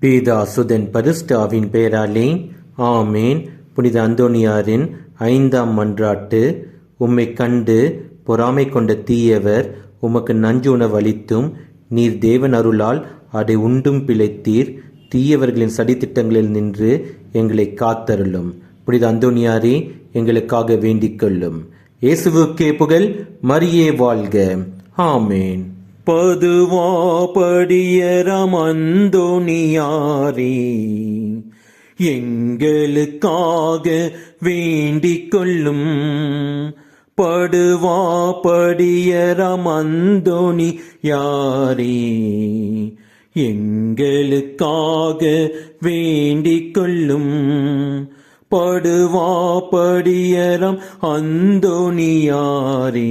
பீதா சுதன் பரிஸ்டாவின் பெயராலே ஆமேன். புனித அந்தோனியாரின் ஐந்தாம் மன்றாட்டு. உம்மை கண்டு பொறாமை கொண்ட தீயவர் உமக்கு நஞ்சுணவு அளித்தும் நீர் தேவன் அருளால் அதை உண்டும் பிழைத்தீர். தீயவர்களின் சதித்திட்டங்களில் நின்று எங்களை காத்தருளும். புனித அந்தோனியாரே எங்களுக்காக வேண்டிக் கொள்ளும். இயேசுவுக்கே புகழ் மரியே வாழ்க. ஆமேன். பதுவா படியரம் எங்களுக்காக வேண்டிக் கொள்ளும் படுவா படியரம் யாரே எங்களுக்காக வேண்டிக் கொள்ளும் படுவா படியரம் அந்தோனியாரே